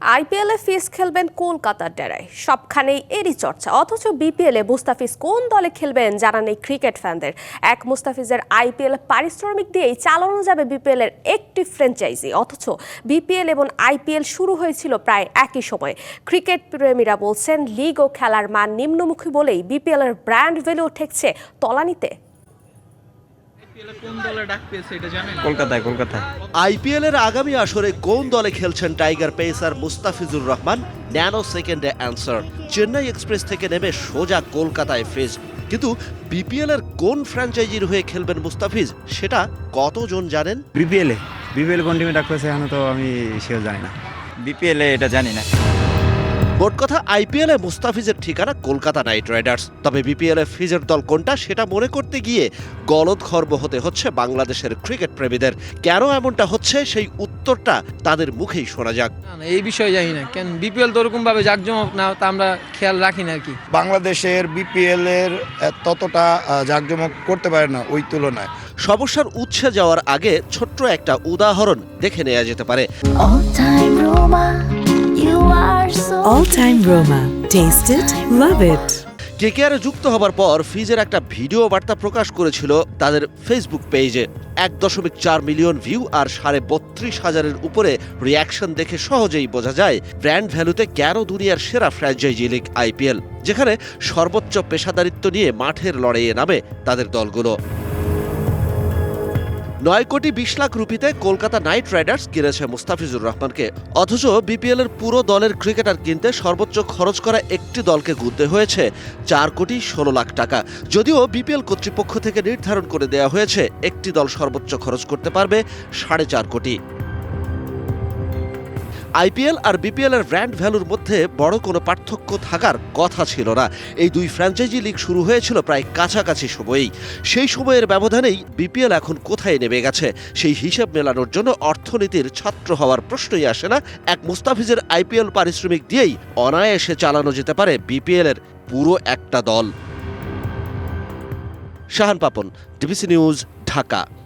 আইপিএলে ফিস খেলবেন কলকাতার ডেরায়। সবখানেই এরই চর্চা। অথচ বিপিএলে মুস্তাফিজ কোন দলে খেলবেন জানা নেই ক্রিকেট ফ্যানদের। এক মুস্তাফিজের আইপিএল পারিশ্রমিক দিয়েই চালানো যাবে বিপিএলের একটি ফ্র্যাঞ্চাইজি। অথচ বিপিএল এবং আইপিএল শুরু হয়েছিল প্রায় একই সময়ে। ক্রিকেট প্রেমীরা বলছেন লিগ ও খেলার মান নিম্নমুখী বলেই বিপিএলের ব্র্যান্ড ভ্যালু ঠেকছে তলানিতে। কলকাতায় কলকাতায়। আইপিএল এর আগামী আসরে কোন দলে খেলছেন tiger pacer Mustafizur Rahman? Nano সেকেন্ডে অ্যান্সার। চেন্নাই এক্সপ্রেস থেকে নেমে সোজা কলকাতায় ফেজ। কিন্তু বিপিএল এর কোন ফ্র্যাঞ্চাইজির হয়ে খেলবেন মুস্তাফিজ সেটা কতজন জানেন? বিপিএলে বিপিএল কোন টিমে ডাকতেছে এখনও তো আমি সেও জানি না। বিপিএলে এটা জানি না। মোট কথা আইপিএল এ মুস্তাফিজের ঠিকানা কলকাতা নাইট রাইডার্স। তবে বিপিএল এ ফিজের দল কোনটা সেটা মনে করতে গিয়ে গলদঘর্ম হতে হচ্ছে বাংলাদেশের ক্রিকেট প্রেমীদের। কেন এমনটা হচ্ছে সেই উত্তরটা তাদের মুখেই শোনা যাক। এই বিষয়ে জানি না। কেন বিপিএল তো ওরকম ভাবে জাকজমক না তা আমরা খেয়াল রাখি না আর কি। বাংলাদেশের বিপিএল এর ততটা জাঁকজমক করতে পারে না ওই তুলনায়। সমস্যার উৎসে যাওয়ার আগে ছোট্ট একটা উদাহরণ দেখে নেওয়া যেতে পারে। All Time Roma. Taste it, love it. কেকেআরে যুক্ত হবার পর ফিজের একটা ভিডিও বার্তা প্রকাশ করেছিল তাদের ফেসবুক পেজে এক দশমিক চার মিলিয়ন ভিউ আর সাড়ে বত্রিশ হাজারের উপরে রিয়াকশন দেখে সহজেই বোঝা যায় ব্র্যান্ড ভ্যালুতে কেন দুনিয়ার সেরা ফ্র্যাঞ্চাইজি লিগ আইপিএল যেখানে সর্বোচ্চ পেশাদারিত্ব নিয়ে মাঠের লড়াইয়ে নামে তাদের দলগুলো নয় কোটি বিশ লাখ রুপিতে কলকাতা নাইট রাইডার্স কিনেছে মুস্তাফিজুর রহমানকে। অথচ বিপিএল এর পুরো দলের ক্রিকেটার কিনতে সর্বোচ্চ খরচ করা একটি দলকে গুনতে হয়েছে চার কোটি ষোলো লাখ টাকা। যদিও বিপিএল কর্তৃপক্ষ থেকে নির্ধারণ করে দেওয়া হয়েছে, একটি দল সর্বোচ্চ খরচ করতে পারবে সাড়ে চার কোটি। আইপিএল আর বিপিএল এর ব্র্যান্ড ভ্যালুর মধ্যে বড় কোনো পার্থক্য থাকার কথা ছিল না। এই দুই ফ্র্যাঞ্চাইজি লিগ শুরু হয়েছিল প্রায় কাছাকাছি সময়েই। সেই সময়ের ব্যবধানেই বিপিএল এখন কোথায় নেমে গেছে, সেই হিসাব মেলানোর জন্য অর্থনীতির ছাত্র হওয়ার প্রশ্নই আসে না। এক মুস্তাফিজের আইপিএল পারিশ্রমিক দিয়েই অনায়াসে চালানো যেতে পারে বিপিএল এর পুরো একটা দল। Shahan Papon DBC news Dhaka.